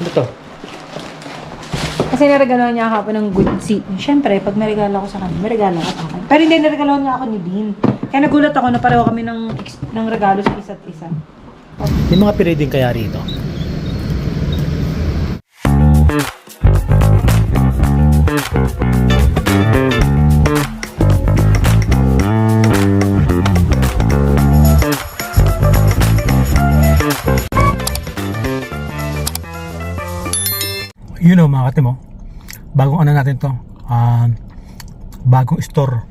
Ano to? Kasi naregalohan niya ako ng good seat. Siyempre, pag may regalo ako sa kanya, may regalo ako sa akin. Pero hindi, naregalohan niya ako ni Dean. Kaya nagulat ako na pareho kami ng, ng regalo sa isa't isa. May mga pirading kaya rito. Yun o mga kate mo. Bagong ano natin to. Um, bagong store.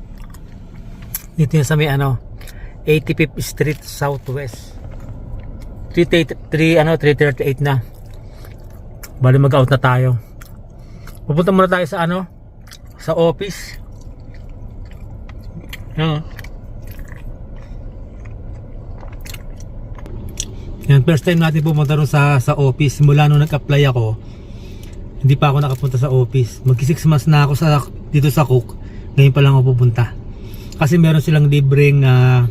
Dito yun sa may ano 85th Street Southwest. 3, ano, 338 na. Bali mag-out na tayo. Pupunta muna tayo sa ano? Sa office. Yan. oh. Yan, first time natin pumunta ron sa, sa office. Mula nung nag-apply ako, hindi pa ako nakapunta sa office. Mag 6 months na ako sa, dito sa Cook. Ngayon pa lang ako pupunta. Kasi meron silang libreng ah,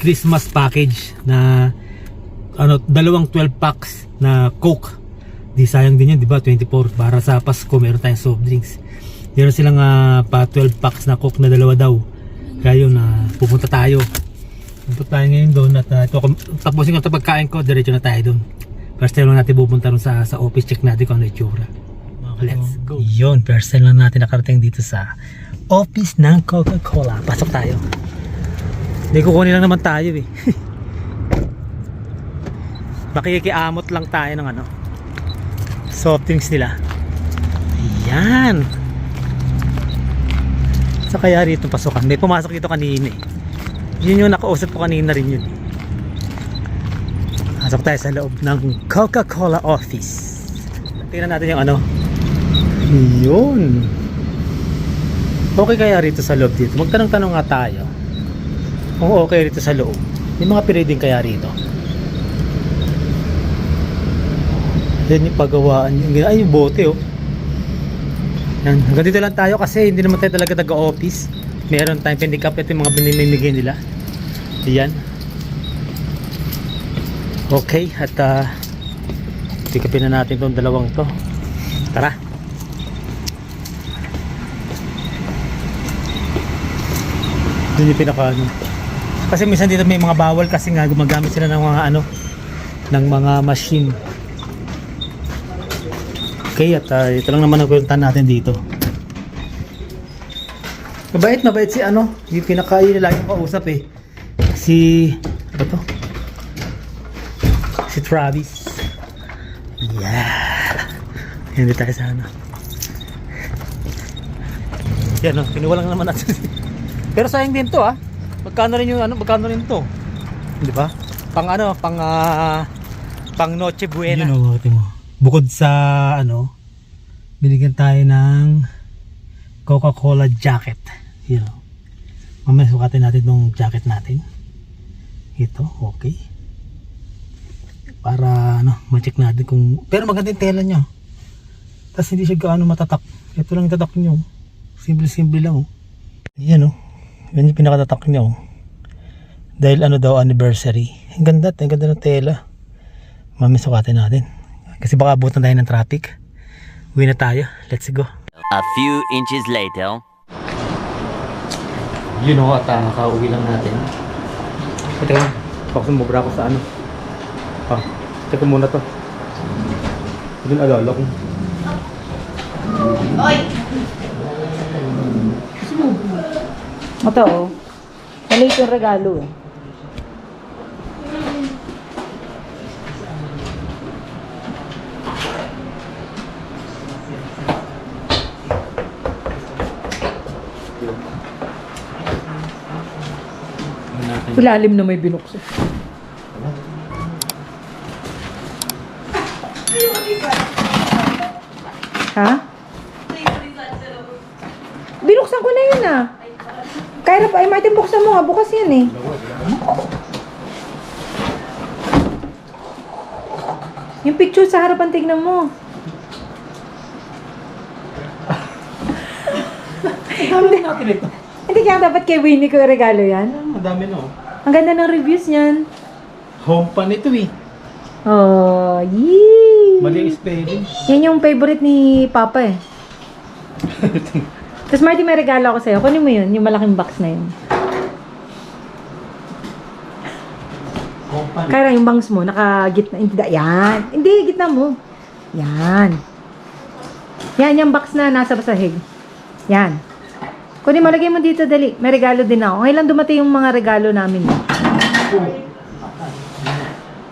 Christmas package na ano, dalawang 12 packs na Coke. Di sayang din yan, di ba? 24 para sa Pasko meron tayong soft drinks. Meron silang ah, pa 12 packs na Coke na dalawa daw. Kaya yun, ah, pupunta tayo. Pupunta tayo ngayon doon at uh, ito, tapusin ko ito pagkain ko, diretso na tayo doon. First time lang natin pupunta ron sa, sa office, check natin kung ano yung tsura. Let's go. Yun, first time lang natin nakarating dito sa office ng Coca-Cola. Pasok tayo. Hindi kukunin lang naman tayo eh. Makikiamot lang tayo ng ano. Soft drinks nila. Ayan. Sa kaya rito pasukan. May pumasok dito kanina eh. Yun yung nakausap ko kanina rin yun eh. Pasok tayo sa loob ng Coca-Cola office. Tingnan natin yung ano. Yun. Okay kaya rito sa loob dito? Magtanong-tanong nga tayo. Kung okay rito sa loob. May mga pirading kaya rito. Yan yung pagawaan yung ay yung bote oh. Yan, hanggang dito lang tayo kasi hindi naman tayo talaga taga-office. Meron tayong pendicap ito yung mga binimimigay nila. Yan. Okay, at uh, pikapin na natin itong dalawang to. Tara. Doon yung pinaka ano. Kasi minsan dito may mga bawal kasi nga gumagamit sila ng mga ano ng mga machine. Okay, at uh, ito lang naman ang kwenta natin dito. Mabait, mabait si ano, yung pinaka yun lagi ko kausap eh. Si, ano to? Si Travis. Yeah. Hindi tayo sa ano. Yan oh, kinuha lang naman natin. Pero sayang din to ah. Magkano rin yung ano, magkano rin to? Di ba? Pang ano, pang ah, pang Noche Buena. Yun know, mo. Bukod sa ano, binigyan tayo ng Coca-Cola jacket. Yun know. Mamaya sukatin natin tong jacket natin. Ito, okay. Para ano, ma-check natin kung pero maganda yung tela niya. Tapos hindi siya gaano matatak. Ito lang yung tatak niyo. Simple-simple lang oh. Yan oh. Yan yung pinakatatak niya oh. Dahil ano daw anniversary. Ang ganda, ang ganda ng tela. Mami sukatin natin. Kasi baka abutan tayo ng traffic. Uwi na tayo. Let's go. A few inches later. Yun o, at uh, kauwi lang natin. Ito lang. Baka sumubra ako sa ano. Ah, check ko muna to. Ito yung alala ko. Ito oh. Maliit yung regalo eh. Ilalim na may binuksan. Ha? Binuksan ko na yun ah. Kaya pa, ay Martin, buksan mo nga. Bukas yan eh. Yung picture sa harapan, tignan mo. Dami natin ito. Hindi kaya dapat kay Winnie ko regalo yan. Ang dami no. Ang ganda ng reviews niyan. Home pa nito eh. Oh, yee! Mali yung spelling. Yan yung favorite ni Papa eh. Tapos Marty, may regalo ako sa'yo. Kunin mo yun, yung malaking box na yun. Company. Kaya yung bangs mo, naka-gitna. Hindi, yan. Hindi, gitna mo. Yan. Yan, yung box na nasa basahig. Yan. Kunin mo, lagay mo dito, dali. May regalo din ako. Ngayon lang dumating yung mga regalo namin.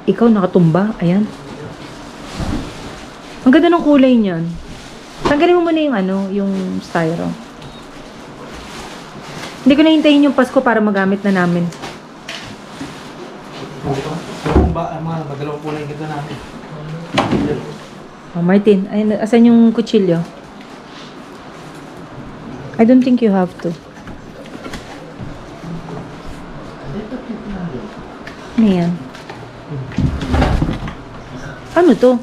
Ikaw, nakatumba. Ayan. Ang ganda ng kulay niyan. Tanggalin mo muna yung ano, yung styro. Hindi ko na hintayin yung Pasko para magamit na namin. Ba, mga magalaw po na yung ganda namin. Oh, Martin, ayun, asan yung kutsilyo? I don't think you have to. Ano yan? Ano to?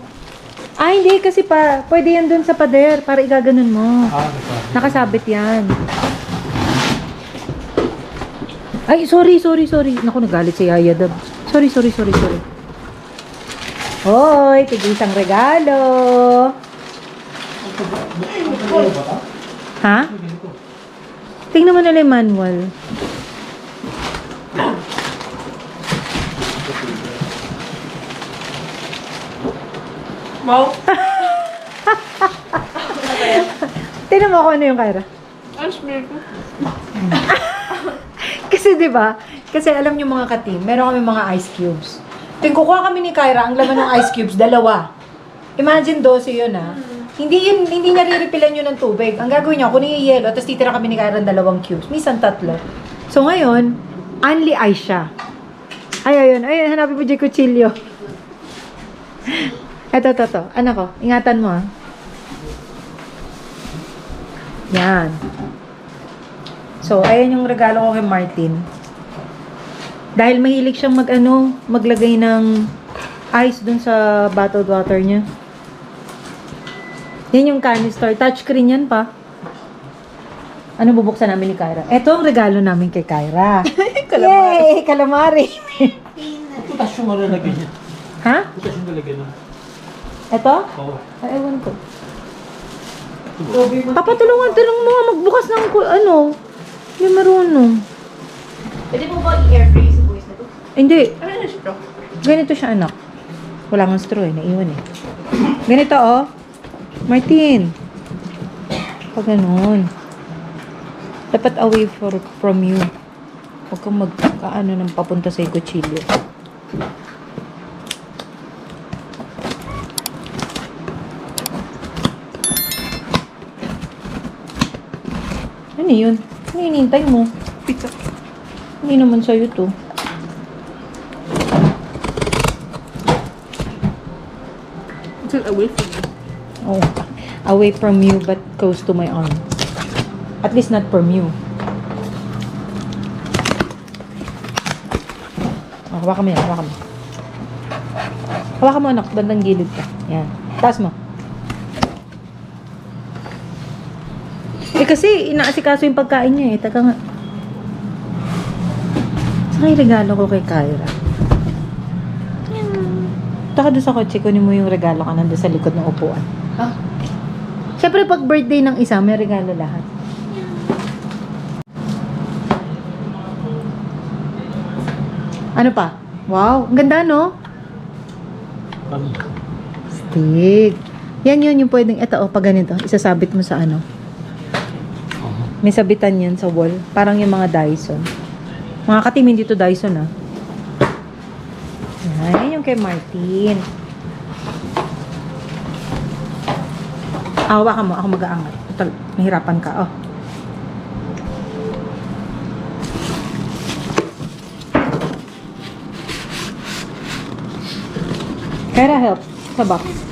Ah, hindi. Kasi pa, pwede yan dun sa pader para igaganon mo. Ah, nagsabi. Nakasabit yan. Ay, sorry, sorry, sorry. Naku, nagalit si Yaya Dab. Sorry, sorry, sorry, sorry. Hoy, tigil isang regalo. Ha? Tingnan mo nila yung manual. Wow. Tingnan mo ako ano yung Kyra. Ang ko. Kasi 'di ba? Kasi alam niyo mga ka-team, meron kami mga ice cubes. Ting kukuha kami ni Kyra, ang laman ng ice cubes dalawa. Imagine 12 'yun ah. Hindi yun, hindi niya re-refillan yun ng tubig. Ang gagawin niya, kunin yung yelo, tapos titira kami ni Kyra ng dalawang cubes. Minsan tatlo. So ngayon, only ice siya. Ay, ayun. Ayun, hanapin mo dyan kutsilyo. Eto, to, to. Anak ko, ingatan mo ah. Yan. So, ayan yung regalo ko kay Martin. Dahil mahilig siyang mag, ano, maglagay ng ice dun sa bottled water niya. Yan yung canister. Touchscreen yan pa. Ano bubuksan namin ni Kyra? Ito ang regalo namin kay Kyra. Yay! Calamari! Putas yung malalagay niya. ha? Putas yung lalagay niya. Ito? Oo. Ay, ewan ko. Papatulungan, tulong mo nga magbukas ng ku- ano. Hindi marunong. Pwede mo ba i-airframe sa voice na to? Hindi. Ano na siya? Ganito siya, anak. Wala nga straw eh. Naiwan eh. Ganito, oh. Martin. Pag ganun. Dapat away for, from you. Huwag kang magkaano ng papunta sa kutsilyo. Ano yun? Ano hinihintay mo? Pizza. Hindi naman sa'yo to. It's away from me. Oh, away from you but close to my arm. At least not from you. Oh, hawakan mo yan, hawakan mo. Hawakan mo anak, bandang gilid ka. Yan. Taas mo. Eh kasi, inaasikaso yung pagkain niya eh. Taka nga. Saan yung regalo ko kay Kyra? Taka doon sa kotse, kunin mo yung regalo ka nandun sa likod ng upuan. Ah. Siyempre, pag birthday ng isa, may regalo lahat. Ano pa? Wow, ang ganda, no? Ano? Stick. Yan yun yung pwedeng, ito, oh, pag ganito, isasabit mo sa ano. May sabitan yan sa wall. Parang yung mga Dyson. Mga katim, hindi to Dyson, ah. Yan, yung kay Martin. Awa ka mo, ako mag-aangat. Mahirapan ka, oh. Kaya help sa box.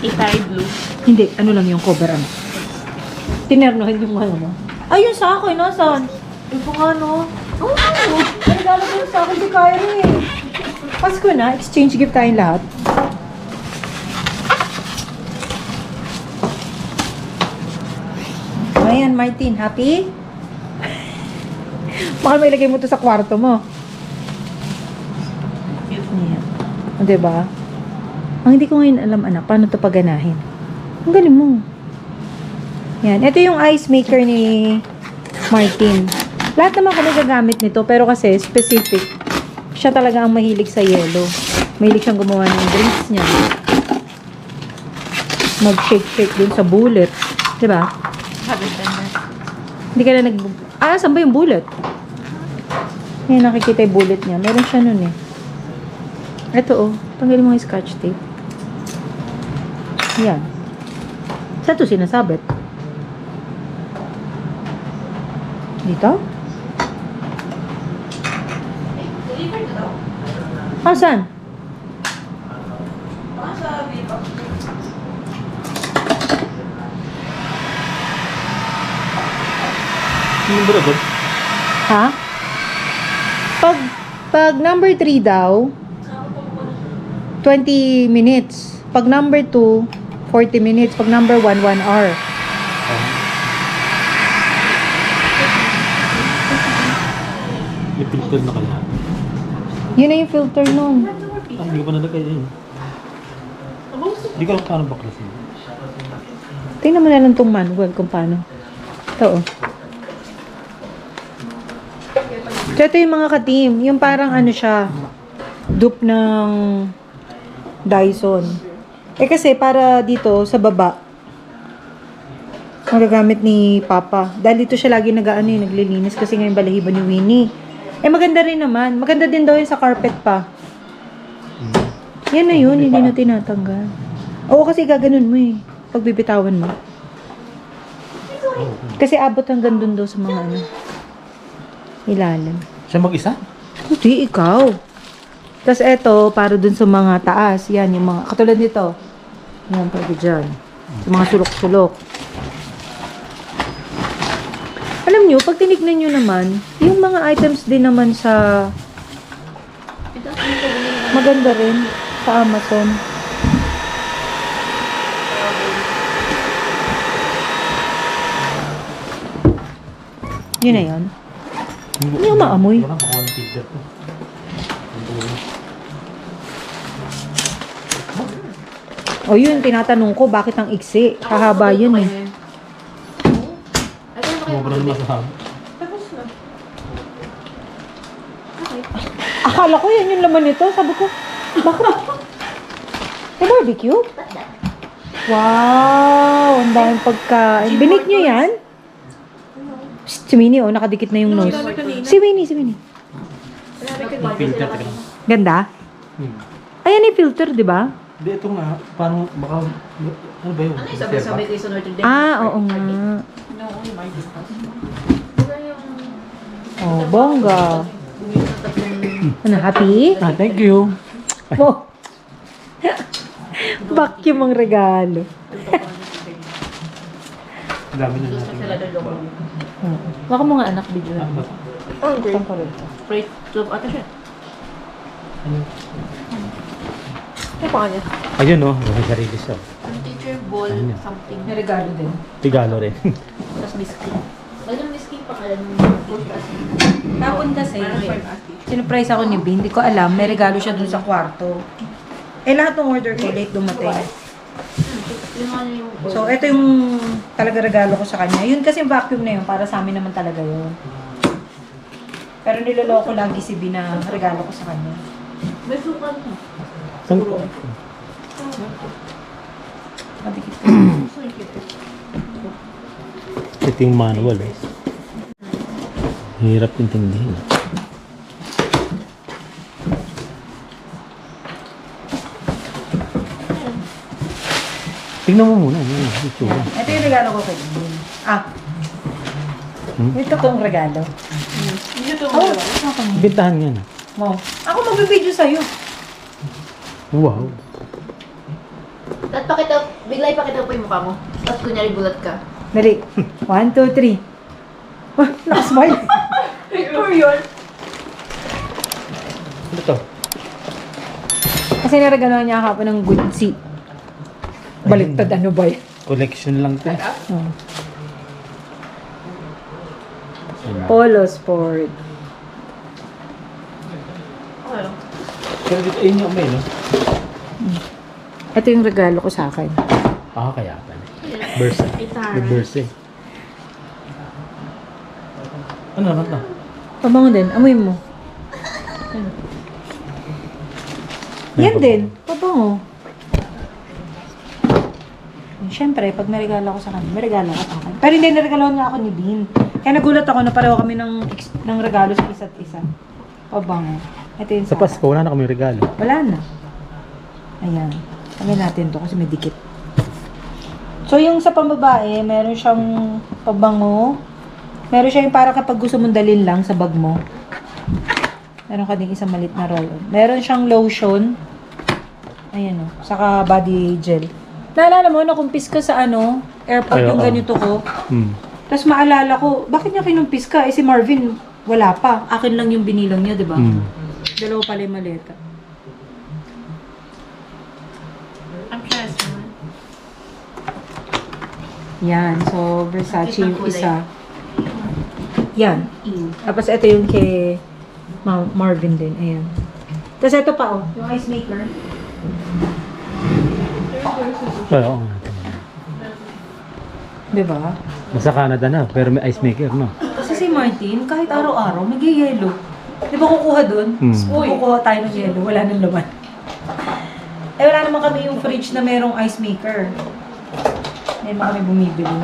Itay blue. Hindi, ano lang yung cover ano. Tinernohin yung ano mo. Ayun sa akin, nasaan? Yung po nga, no? Oo, oh, regalo ko sa akin si Kyrie eh. Pasko na, exchange gift tayong lahat. Ayan, Martin, happy? Baka may ilagay mo to sa kwarto mo. Ayan. O, diba? Ang hindi ko ngayon alam, anak, paano to paganahin? Ang galing mo. Yan. Ito yung ice maker ni Martin. Lahat naman kami gagamit nito, pero kasi specific. Siya talaga ang mahilig sa yelo. Mahilig siyang gumawa ng drinks niya. Mag-shake-shake dun sa bullet. Diba? Hindi ka na nag... Ah, saan ba yung bullet? Yan, nakikita yung bullet niya. Meron siya nun eh. Ito oh. Tanggalin mo yung scotch tape. Yan. Saan to sinasabit? Dito? Ah, saan? Yung ba? Ha? Pag, pag number 3 daw, 20 minutes. Pag number 2, 40 minutes. Pag number 1, 1 hour. May filter na kaya. Yun na yung filter nun. Ah, hindi ko pa nalagay yun. Hindi ko alam paano baklasin. Tingnan mo na lang tong manual kung paano. Ito oh. So, ito yung mga ka-team. Yung parang ano siya, dupe ng Dyson. Eh kasi para dito sa baba, magagamit ni Papa. Dahil dito siya lagi nag-ano yung naglilinis kasi ngayon balahibo ni Winnie. Eh maganda rin naman. Maganda din daw yun sa carpet pa. Yan na yun, hindi na tinatanggal. Oo, kasi gaganon mo eh. Pag bibitawan mo. Kasi abot hanggang dun daw sa mga ano. Ilalim. Siya mag-isa? Hindi, ikaw. Tapos eto, para dun sa mga taas. Yan, yung mga, katulad nito. Yan, pwede dyan. Yung mga sulok-sulok. Alam nyo, pag tinignan nyo naman, yung mga items din naman sa maganda rin sa Amazon. Yun na yun. Hindi ko maamoy. Wala, baka walang filter to. O yun, tinatanong ko, bakit ang iksi? Kahaba yun eh. Sa haba. Tapos na. Akala ko yan yung laman nito. Sabi ko, bakit? May barbecue? Wow, ang daming pagkain. Binig nyo yan? Psst, si Winnie, oh, nakadikit na yung nose. Si Winnie, si Winnie. Filter. Ganda? Hmm. Ayan yung filter, di ba? Hindi, ito nga. Paano, baka, ano ba yun? Ano yung sabi-sabi kayo sa Notre Dame? Ah, oo nga. Oh, bongga. Ano, happy? Ah, thank you. Mo. Vacuum ang regalo. Ang dami na natin. Baka mo nga anak video na. Okay. Freight 12 ata siya. Ano? Ano pa kanya? Ayun oh, may sarili siya. Ano teacher ball Ano? something. May regalo din. Tigalo rin. Tapos. Ano yung whiskey pa kaya nung Tapon kasi, ate. sinurprise ako ni Bin. Hindi ko alam, may regalo siya dun sa kwarto. Eh, lahat ng order ko late dumating. Yung So, ito yung talaga regalo ko sa kanya. Yun kasi yung vacuum na yun, para sa amin naman talaga yun. Pero niloloko lagi si Bin na regalo ko sa kanya. May sukan Ito yung manual eh. Hirap intindihin. Tingnan mo muna. Ano yung itsura? Ito yung regalo ko kay. Ah. Hmm? Ito tong regalo. Ito Oh, Bintahan yan. ah. Mo. Ako magbibideo sa'yo. Wow. At pakita, bigla ipakita po yung mukha mo. Tapos kunyari gulat ka. Dali. One, two, three. Wah, nakasmile. Picture yun. Ano to? Kasi naregalo niya ako ng Gucci. Baliktad ano ba yun? Collection lang to. Oh. Polo Sport. Lang. Pero dito, ayun yung may, no? Ito yung regalo ko sa akin. Ah, kaya pala. Bursa. May bursa eh. Ano naman to? Pabango din. Amoy mo. Yan din. Pabango. Siyempre, pag may regalo ako sa kanya, may regalo ako sa akin. Pero hindi, naregalohan nga ako ni Bean. Kaya nagulat ako na pareho kami ng, ex- ng regalo sa isa't isa. Pabango. Ito yun Sa sa Pasko, wala na kami regalo. Wala na. Ayan. Kami natin to kasi may dikit. So, yung sa pambabae, meron siyang pabango. Meron siya yung para kapag gusto mong dalhin lang sa bag mo. Meron ka ding isang malit na roll-on. Meron siyang lotion. Ayan o. Saka body gel. Naalala mo, nakumpis ka sa ano, airport Ay, yung oo. ganito ko. Hmm. Tapos maalala ko, bakit niya kinumpis ka? Eh si Marvin, wala pa. Akin lang yung binilang niya, di ba? Hmm. Dalawa pala yung maleta. Ang trust mo. Yan. So, Versace yung isa. Yan. Tapos ito yung kay Ma- Marvin din. Ayan. Tapos ito pa oh. Yung ice maker. Ay, oo nga. Di ba? Nasa Canada na, pero may ice maker, no? Kasi si Martin, kahit araw-araw, nag-yellow. Di ba kukuha dun? Hmm. Kukuha tayo ng yellow. Wala nang laman. Eh, wala naman kami yung fridge na merong ice maker. Hindi naman kami bumibili.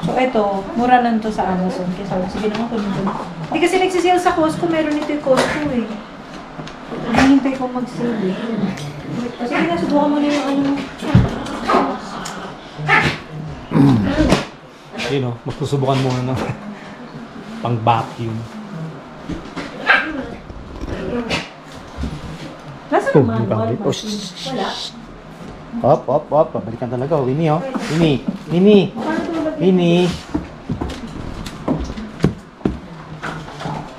So, ito, mura lang to sa Amazon. Kaya sabi, sige naman kunin ko. Hindi kasi nagsisale sa Costco, meron ito yung Costco eh. Hinihintay ko mag-sale eh. O, Sige na, subukan mo na yung ano. Yun, no? Magsusubukan muna ng pang vacuum. Nasa Oh, naman? oh, shh, shh, shh. Wala. Hop, hop, hop. Pabalikan talaga. oh. Winnie, oh. Winnie. Winnie. Winnie.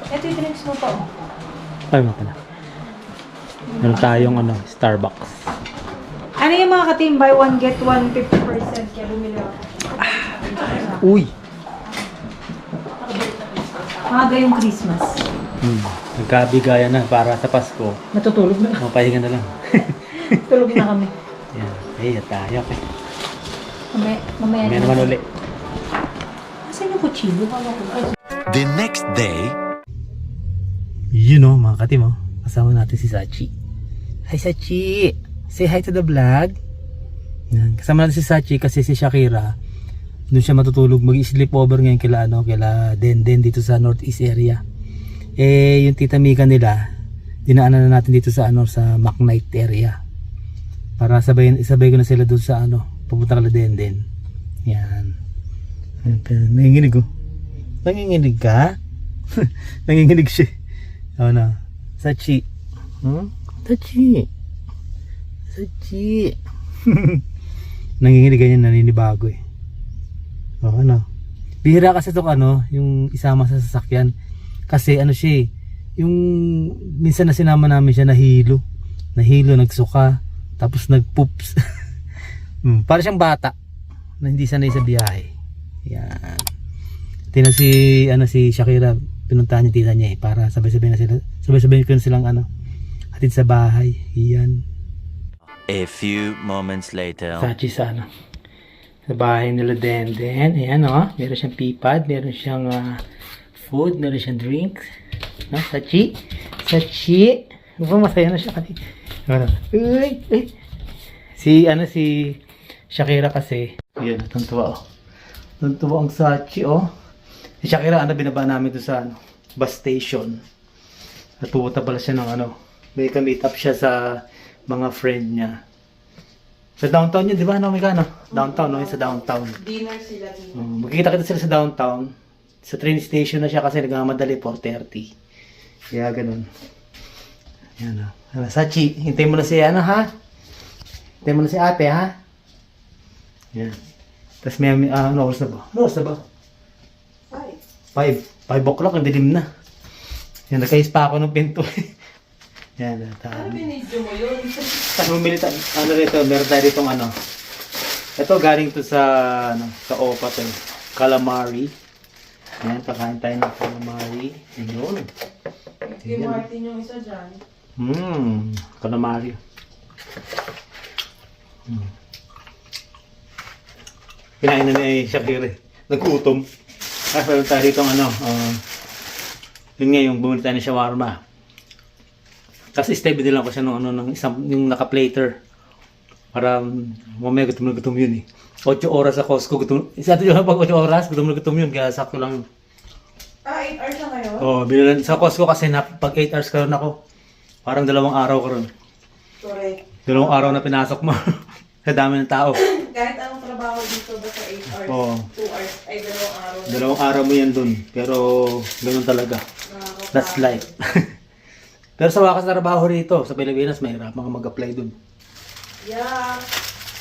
Ito yung drinks mo pa oh. Ay, mga pala. Meron tayong ano, Starbucks. Ano yung mga ka-team? Buy one, get one, 50%. Kaya bumili ako. Uy! Maaga yung Christmas. Hmm. Nagkabigayan na para sa Pasko. Natutulog na. Mapahinga na lang. Tulog na kami. Yan. Eh, tayo. Okay. Mamaya, mamaya May naman uli. Asan yung ko. The next day, Yun o, mga katim oh. Kasama natin si Sachi. Hi Sachi! Say hi to the vlog. Yan. Kasama natin si Sachi kasi si Shakira doon siya matutulog mag-sleep over ngayon kila ano, kila Denden dito sa northeast area. Eh, yung tita Mika nila, dinaanan na natin dito sa ano, sa McKnight area. Para sabay, isabay ko na sila doon sa ano, pupunta kala Denden. Yan. Nanginginig oh. Nanginginig ka? Nanginginig siya. Oh na. Sachi. Hmm? Sachi. Sachi. Nanginginig ganyan naninibago eh. Oh ano. Bihira kasi itong ano, yung isama sa sasakyan. Kasi ano siya eh, yung minsan na sinama namin siya nahilo. Nahilo, nagsuka. Tapos nagpoops. hmm, para siyang bata na hindi sanay sa biyahe. Yan. Tina si ano si Shakira pinuntahan niya tita niya eh para sabay-sabay na sila sabay-sabay ko na silang ano hatid sa bahay. Iyan. A few moments later. Sachi sa ano sa bahay nila Denden. Ayan oh, meron siyang pipad, meron siyang ah, food, meron siyang drinks. No, Sachi. Sachi. Ano masaya na siya kasi. Ano? Uy, uy. Si ano si Shakira kasi. Yan, tuntua oh. Tuntua ang Sachi oh. Si Shakira, ano, binaba namin doon sa ano, bus station. At pupunta pala siya ng ano, may ka-meet up siya sa mga friend niya. Sa downtown yun, di ba? Ano, may ka, ano? Downtown, no? Yung sa downtown. Dinner sila dito. Um, magkikita kita sila sa downtown. Sa train station na siya kasi nagmamadali 4.30. Kaya ganun. Yan o. Ano, Sachi, hintay mo na si ano ha? Hintay mo na si ate ha? Yan. Tapos may, ah, ano oras na ba? Ano oras na ba? 5. 5 o'clock, ang dilim na. Yan, nagkais pa ako ng pinto. Yan, ano binidyo mo yun? Tapos bumili tayo, ano rito, meron tayo ditong ano. Ito galing to sa, ano, sa OPA to. Calamari. Yan, pakain tayo ng calamari. Ayun. Kay Martin yung isa dyan. Mmm, calamari. Mm. Kinain na ni Shakira eh. Nagutom. Kasi meron tayo rito ano, ah, yun nga yung bumili tayo ng shawarma. Kasi din lang ko siya nung ano, ng isang, yung naka-plater. Para um, mamaya gutom na gutom yun eh. 8 oras sa Costco gutom. Isa ito yung pag 8 oras, gutom na gutom yun. Kaya sakto lang. Ah, 8 hours na ngayon? Oh, binilan sa Costco kasi na, pag 8 hours ka ron ako. Parang dalawang araw ka ron. Correct. Dalawang araw na pinasok mo. sa dami ng tao. Kahit anong trabaho dito ba sa 8 hours, Oo. 2 hours, ay dalawang araw. Dalawang araw mo yan dun. Pero ganun talaga. That's life. Pero sa wakas na trabaho rito, sa Pilipinas, mahirap mga mag-apply dun. Yeah.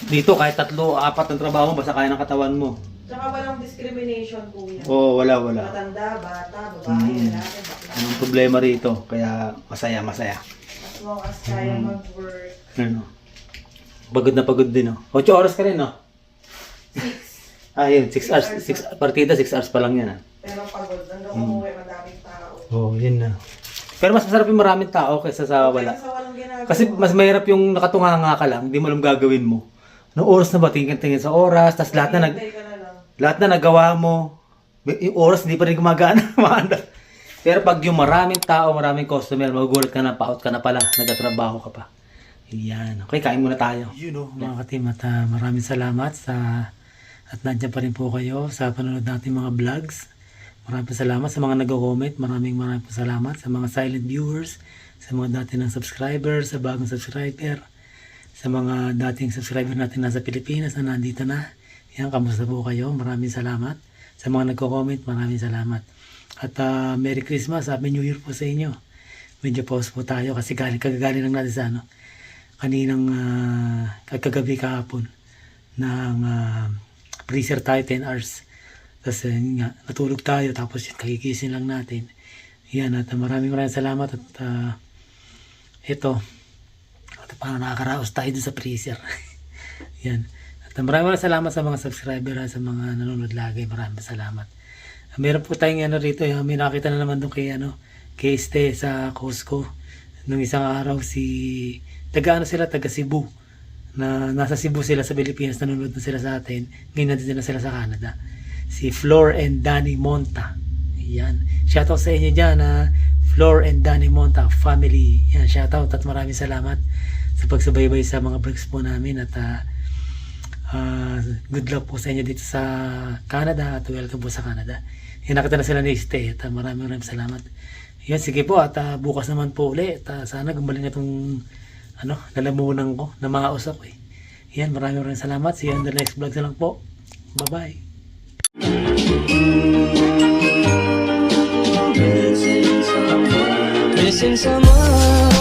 Dito, kahit tatlo, apat ng trabaho mo, basta kaya ng katawan mo. Tsaka walang discrimination po yan. Oo, wala, wala. Matanda, bata, babae, Mm. lalaki, bakla. Anong problema rito? Kaya masaya, masaya. As long as kaya mag-work. Ano? Pagod na pagod din, no? 8 oras ka rin, no? 6. ah, yun. 6 hours. 6 partida, 6 hours pa lang yan, ah. Pero pagod, hanggang umuwi, madaming tao. Oo, oh, yun na. Pero mas masarap yung maraming tao kaysa sa wala. Kaya sa walang ginagawa. Kasi mas mahirap yung nakatunganga ka lang, hindi mo alam gagawin mo. Anong oras na ba? Tingin-tingin sa oras, tapos lahat na nag Hintay ka. Lahat na nagawa mo. Yung oras hindi pa rin gumagana. Pero pag yung maraming tao, maraming customer, magugulat ka na, paot ka na pala, nagtatrabaho ka pa. Yan. Okay, kain muna tayo. You know, mga katim, at ah, maraming salamat sa at nandiyan pa rin po kayo sa panonood natin mga vlogs. Maraming salamat sa mga nag-comment. Maraming maraming salamat sa mga silent viewers, sa mga dati ng subscribers, sa bagong subscriber, sa mga dating subscriber natin nasa Pilipinas na nandito na. Yan, kamusta po kayo? Maraming salamat. Sa mga nagko-comment, maraming salamat. At ah, Merry Christmas, Happy New Year po sa inyo. Medyo pause po tayo kasi galing, kagagaling lang natin sa ano, kaninang ah, kagabi kahapon ng ah, freezer tayo 10 hours. Tapos yun nga, natulog tayo tapos yun, lang natin. Yan at ah, maraming maraming salamat at ah, ito at paano nakakaraos tayo sa freezer. Yan. At ah, maraming salamat sa mga subscriber at sa mga nanonood lagi. Maraming salamat. Ah, Meron po tayong ano rito, yung may nakita na naman doon kay ano, kay Este sa Costco. Nung isang araw si taga ano sila, taga Cebu. Na nasa Cebu sila sa Pilipinas, nanonood na sila sa atin. Ngayon nandito na sila sa Canada. Si Flor and Danny Monta. Yan. Shoutout sa inyo dyan na Flor and Danny Monta family. Yan, shoutout at maraming salamat sa pagsubaybay sa mga vlogs po namin at ah, ah, good luck po sa inyo dito sa Canada at welcome po sa Canada. Yan, nakita na sila ni Stay at ah, maraming maraming salamat. Yan, sige po at ah, bukas naman po uli at ah, sana gumaling itong ano, lalamunan ko na mga usap eh. Yan, maraming maraming salamat. See you on the next vlog na lang po. Bye-bye. Missing someone